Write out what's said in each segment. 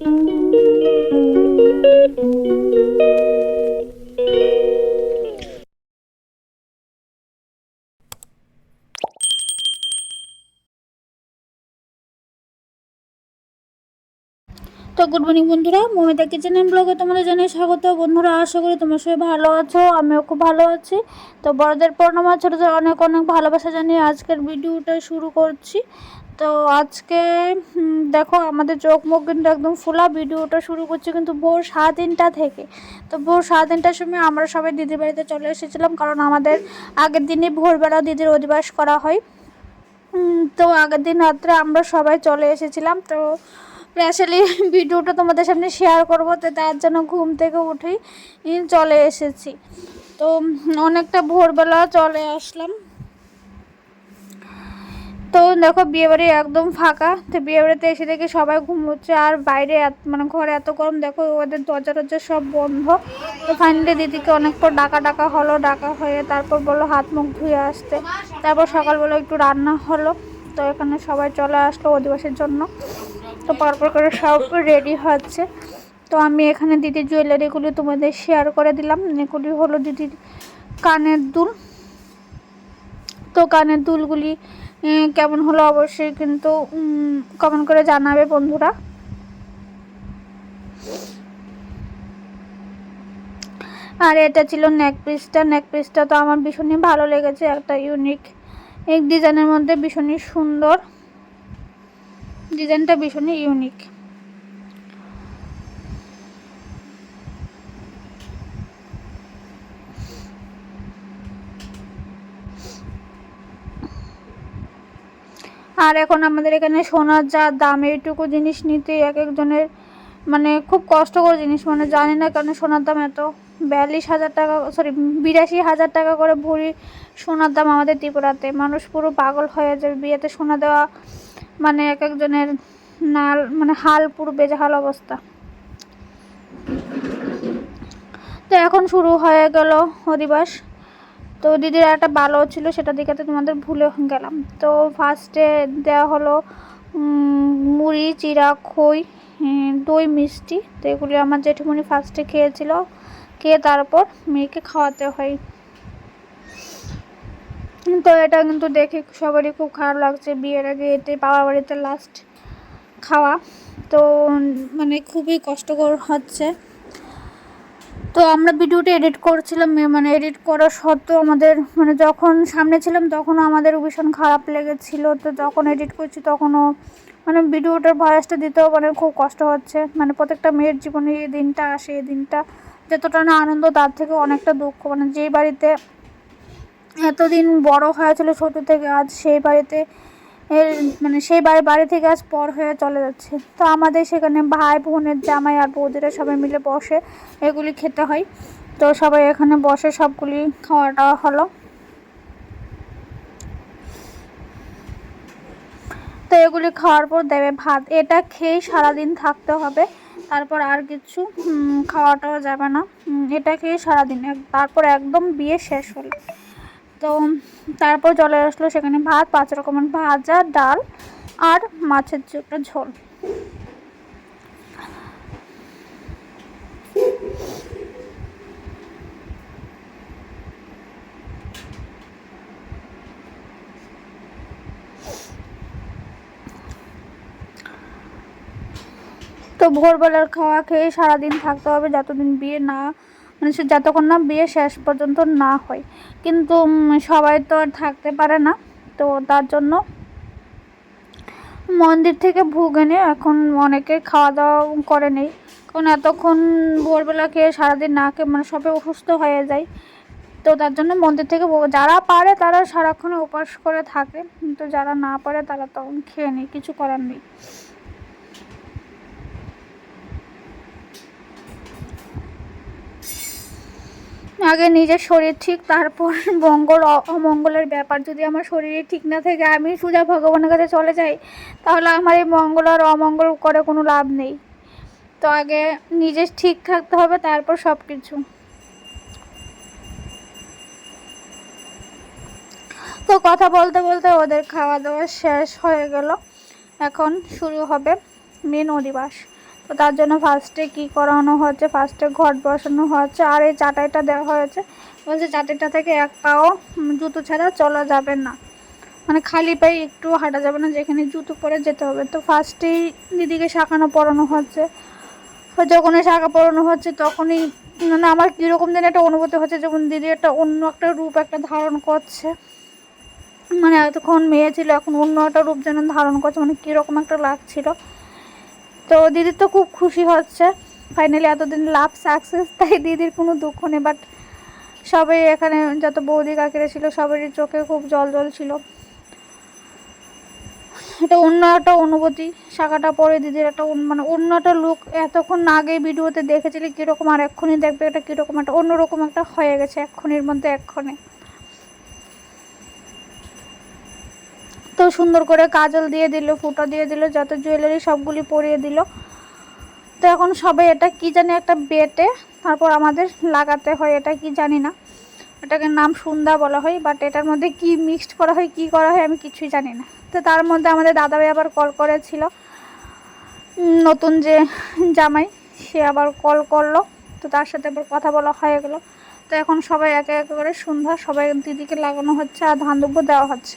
তো good morning বন্ধুরা, Momita kitchen and ব্লগে তোমাদের জানাই স্বাগত। বন্ধুরা, আশা করি তোমার সবাই ভালো আছো, আমিও খুব ভালো আছি। তো বড়দের প্রণামা ছোটোদের অনেক অনেক ভালোবাসা জানিয়ে আজকের ভিডিওটা শুরু করছি। তো আজকে দেখো আমাদের চোখ মুখ কিন্তু একদম ফোলা ভিডিওটা শুরু করছি কিন্তু ভোর সাড়ে তিনটা থেকে। তো ভোর সাড়ে তিনটার সময় আমরা সবাই দিদির বাড়িতে চলে এসেছিলাম কারণ আমাদের আগের দিনে ভোরবেলা দিদির অধিবাস করা হয়। তো আগের দিন রাত্রে আমরা সবাই চলে এসেছিলাম। তো আসলে ভিডিওটা তোমাদের সামনে শেয়ার করব, তো তার জন্য ঘুম থেকে উঠেই চলে এসেছি। তো অনেকটা ভোরবেলা চলে আসলাম। তো দেখো, বিয়েবাড়ি একদম ফাঁকা। তো বিয়েবাড়িতে এসে দেখি সবাই ঘুমোচ্ছে, আর বাইরে মানে ঘরে এত গরম, দেখো ওদের দরজা টরজা সব বন্ধ। তো ফাইনালি দিদিকে অনেক পর ডাকা ডাকা হলো, ডাকা হয়ে তারপর বলল হাত মুখ ধুয়ে আসতে। তারপর সকালবেলা একটু রান্না হলো, তো এখানে সবাই চলে আসলো অধিবাসের জন্য। তো পরপর করে সব রেডি হচ্ছে। তো আমি এখানে দিদির জুয়েলারিগুলি তোমাদের শেয়ার করে দিলাম। এগুলি হলো দিদির কানের দুল। তো কানের দুলগুলি কেমন হলো অবশ্যই কিন্তু কমেন্ট করে জানাবে বন্ধুরা। আর এটা ছিল নেক পিসটা নেক পিসটা তো আমার ভীষণই ভালো লেগেছে, একটা ইউনিক এক ডিজাইনের মধ্যে ভীষণই সুন্দর। ডিজাইনটা ভীষণই ইউনিক আর এখন আমাদের এখানে সোনার যা দাম, এইটুকু জিনিস নিতে এক একজনের মানে খুব কষ্টকর জিনিস। মানে জানি না কেন সোনার দাম এত। বিয়াল্লিশ হাজার টাকা সরি বিরাশি হাজার টাকা করে ভরি সোনার দাম আমাদের ত্রিপুরাতে। মানুষ পুরো পাগল হয়ে যাবে বিয়েতে সোনা দেওয়া। মানে এক একজনের নাল মানে হাল পুরো বেজাহাল অবস্থা। তো এখন শুরু হয়ে গেল অধিবাস। তো দিদির একটা ভালো ছিল, সেটা দিকে তো তোমাদের ভুলে গেলাম। তো ফার্স্টে দেওয়া হলো মুড়ি, চিরা, খই দই, মিষ্টি। তো এগুলি আমার জেঠুমনি ফার্স্টে খেয়েছিল। খেয়ে তারপর মেয়েকে খাওয়াতে হয়। তো এটা কিন্তু দেখে সবারই খুব খারাপ লাগছে। বিয়ের আগে এতে বাবার বাড়িতে লাস্ট খাওয়া। তো মানে খুবই কষ্টকর হচ্ছে। তো আমরা ভিডিওটা এডিট করছিলাম মানে এডিট করা সত্ত্বেও আমাদের মানে যখন সামনে ছিলাম তখনও আমাদের ভীষণ খারাপ লেগেছিল। তো যখন এডিট করছি তখনও মানে ভিডিওটার ভয়েসটা দিতেও মানে খুব কষ্ট হচ্ছে। মানে প্রত্যেকটা মেয়ের জীবনে এই দিনটা আসে, এই দিনটা যতটা না আনন্দ তার থেকে অনেকটা দুঃখ। মানে যেই বাড়িতে এতদিন বড় হয়েছিল ছোটো থেকে, আজ সেই বাড়িতে এর মানে সেই বাড়ি বাড়ি থেকে আজ পর হয়ে চলে যাচ্ছে। তো আমাদের সেখানে ভাই বোনের, জামাই আর বৌদিরা সবাই মিলে বসে এগুলি খেতে হয়। তো সবাই এখানে বসে সবগুলি খাওয়া দাওয়া হলো। তো এগুলি খাওয়ার পর দেবে ভাত। এটা খেয়েই সারাদিন থাকতে হবে। তারপর আর কিছু খাওয়াটাও যাবে না। এটা খেয়ে সারাদিন তারপর একদম বিয়ে শেষ হলো। তো তারপর চলে আসলো সেখানে ভাত, পাঁচ রকমের ভাজা, ডাল আর মাছের যে একটা ঝোল। তো ভোরবেলার খাওয়া খেয়ে সারাদিন থাকতে হবে, যতদিন বিয়ে না মানে সে যতক্ষণ না বিয়ে শেষ পর্যন্ত না হয়। কিন্তু সবাই তো আর থাকতে পারে না। তো তার জন্য মন্দির থেকে ভোগ এনে এখন অনেকে খাওয়া দাওয়া করে নেই। কারণ এতক্ষণ ভোরবেলা খেয়ে সারাদিন না খেয়ে মানে সবে অসুস্থ হয়ে যায়। তো তার জন্য মন্দির থেকে যারা পারে তারা সারাক্ষণ উপাস করে থাকে। কিন্তু যারা না পারে তারা তখন খেয়ে নেই, কিছু করার নেই। আগে নিজের শরীর ঠিক, তারপর মঙ্গল অমঙ্গলের ব্যাপার। যদি আমার শরীরে ঠিক না থাকে, আমি সোজা ভগবানের কাছে চলে যাই, তাহলে আমার এই মঙ্গল আর অমঙ্গল করে কোনো লাভ নেই। তো আগে নিজে ঠিক থাকতে হবে, তারপর সব কিছু তো কথা বলতে বলতে ওদের খাওয়া দাওয়া শেষ হয়ে গেল। এখন শুরু হবে মেন অধিবাস তো তার জন্য ফার্স্টে কি করানো হচ্ছে? ফার্স্টে ঘট বসানো হচ্ছে আর এই চাটাইটা দেওয়া হয়েছে। বলছে চাটাইটা থেকে এক পাও জুতো ছাড়া চলা যাবে না। মানে খালি পায়ে একটু হাঁটা যাবে না, যেখানে জুতো পরে যেতে হবে। তো ফার্স্টেই দিদিকে শাখানো পরানো হচ্ছে। তো যখনই শাখা পরানো হচ্ছে, তখনই মানে আমার কীরকম যেন একটা অনুভূতি হচ্ছে, যখন দিদি একটা অন্য একটা রূপ একটা ধারণ করছে। মানে এতক্ষণ মেয়ে ছিল, এখন অন্য একটা রূপ যেন ধারণ করছে মানে কীরকম একটা লাগছিল। তো দিদির তো খুব খুশি হচ্ছে। ফাইনালি এতদিন লাভ সাকসেস তাই দিদির কোনো দুঃখ নেই বাট সবাই এখানে যত বৌদি কাকিরা ছিল, সবারই চোখে খুব জল জল ছিল। এটা অন্য একটা অনুভূতি, শাখাটা পরে দিদির একটা মানে অন্য একটা লুক এতক্ষণ আগে ভিডিওতে দেখেছিলি কীরকম আর এক্ষুনি দেখবে এটা কীরকম একটা, অন্যরকম একটা হয়ে গেছে এক্ষুনির মধ্যে, এক্ষণে। সুন্দর করে কাজল দিয়ে দিল, ফুটো দিয়ে দিল, যত জুয়েলারি সবগুলি পরিয়ে দিল। তো এখন সবাই এটা কি জানি একটা বেটে, তারপর আমাদের লাগাতে হয় এটা কি জানি না। এটাকে নাম সুন্দা বলা হয় বাট এটার মধ্যে কি মিক্সড করা হয়, কি করা হয় আমি কিছুই জানি না। তো তার মধ্যে আমাদের দাদাভাই আবার কল করেছিল। নতুন যে জামাই, সে আবার কল করল। তো তার সাথে আবার কথা বলা হয়ে গেল। তো এখন সবাই একে একে করে সন্ধ্যা সবাই দিদিকে লাগানো হচ্ছে আর ধান দেওয়া হচ্ছে।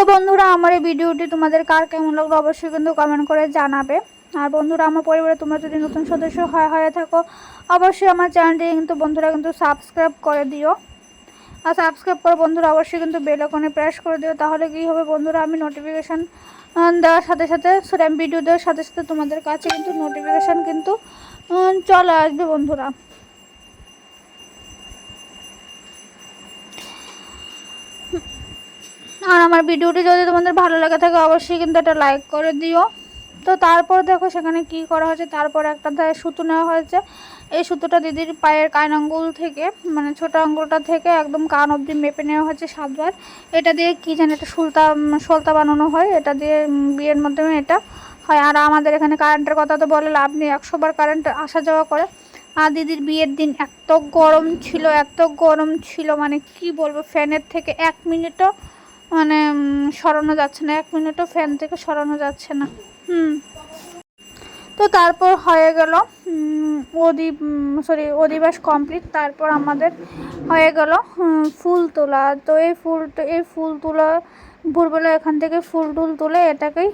তো বন্ধুরা, আমার এই ভিডিওটি তোমাদের কার কেমন লাগল অবশ্যই কিন্তু কমেন্ট করে জানাবে। আর বন্ধুরা, আমার পরিবারে তোমরা যদি নতুন সদস্য হয়ে হয়ে থাকো, অবশ্যই আমার চ্যানেলটি কিন্তু বন্ধুরা কিন্তু সাবস্ক্রাইব করে দিও। আর সাবস্ক্রাইব করে বন্ধুরা, অবশ্যই কিন্তু বেল আইকনে প্রেস করে দিও। তাহলে কী হবে বন্ধুরা, আমি নোটিফিকেশান দেওয়ার সাথে সাথে সরি আমি ভিডিও দেওয়ার সাথে সাথে তোমাদের কাছে কিন্তু নোটিফিকেশান কিন্তু চলে আসবে বন্ধুরা। আর আমার ভিডিওটি যদি তোমাদের ভালো লাগে থাকে, অবশ্যই কিন্তু একটা লাইক করে দিও। তো তারপর দেখো সেখানে কি করা হয়েছে, তারপর একটা ধারে সুতো নেওয়া হয়েছে। এই সুতোটা দিদির পায়ের কান আঙ্গুল থেকে মানে ছোট আঙ্গুলটা থেকে একদম কান অবধি মেপে নেওয়া হয়েছে সাতবার। এটা দিয়ে কি জানি একটা সুলতা, সলতা বানানো হয়, এটা দিয়ে বিয়ের মাধ্যমে এটা হয়। আর আমাদের এখানে কারেন্টের কথা তো বলে লাভ নেই একশোবার কারেন্ট আসা যাওয়া করে। আর দিদির বিয়ের দিন এত গরম ছিল, এত গরম ছিল মানে কি বলব ফ্যানের থেকে এক মিনিটও মানে সরানো যাচ্ছে না। এক মিনিটও ফ্যান থেকে সরানো যাচ্ছে না। হুম। তো তারপর হয়ে গেল অধিব সরি অধিবাস কমপ্লিট তারপর আমাদের হয়ে গেল ফুল তোলা। তো এই ফুল এই ফুল তোলা, ভোরবেলা এখান থেকে ফুল টুল তুলে এটাকেই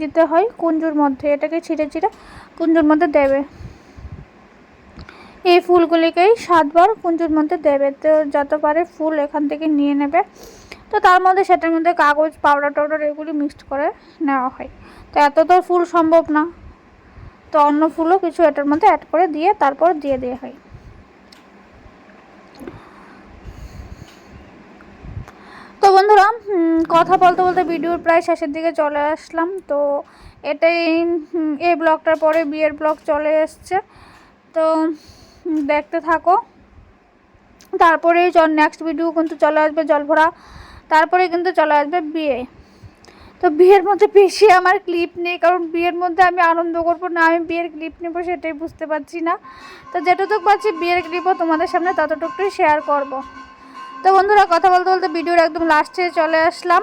দিতে হয় কুঞ্জুর মধ্যে। এটাকে ছিঁড়ে ছিঁড়ে কুঞ্জুর মধ্যে দেবে। এই ফুলগুলিকেই সাতবার কুঞ্জুর মধ্যে দেবে। তো যত পারে ফুল এখান থেকে নিয়ে নেবে। তো তার মধ্যে সেটার মধ্যে কাগজ পাউডার টাউডার এগুলি মিক্সড করে নেওয়া হয়। তো এত তো ফুল সম্ভব না। তো অন্য ফুলও কিছু এটার মধ্যে অ্যাড করে দিয়ে তারপর দিয়ে দেওয়া হয়। তো বন্ধুরা কথা বলতে বলতে ভিডিওর প্রায় শেষের দিকে চলে আসলাম। তো এটাই এই ব্লগটার পরে বিয়ের ব্লগ চলে এসছে। তো দেখতে থাকো। তারপরে নেক্সট ভিডিও কিন্তু চলে আসবে জলভরা। তারপরে কিন্তু চলে আসবে বিয়ে। তো বিয়ের মধ্যে বেশি আমার ক্লিপ নেই, কারণ বিয়ের মধ্যে আমি আনন্দ করব, না আমি বিয়ের ক্লিপ নেব সেটাই বুঝতে পারছি না। তো যেটুকু পাচ্ছি বিয়ের ক্লিপও তোমাদের সামনে ততটুকুই শেয়ার করব। তো বন্ধুরা, কথা বলতে বলতে ভিডিওর একদম লাস্টে চলে আসলাম।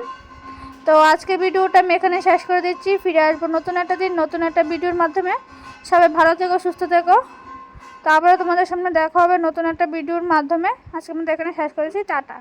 তো আজকে ভিডিওটা আমি এখানে শেষ করে দিচ্ছি, ফিরে আসব নতুন একটা দিন, নতুন একটা ভিডিওর মাধ্যমে। সবাই ভালো থেকো, সুস্থ থেকো। তারপরে তোমাদের সামনে দেখা হবে নতুন একটা ভিডিওর মাধ্যমে। আজকে আমি এখানে শেষ করেছি টাটা।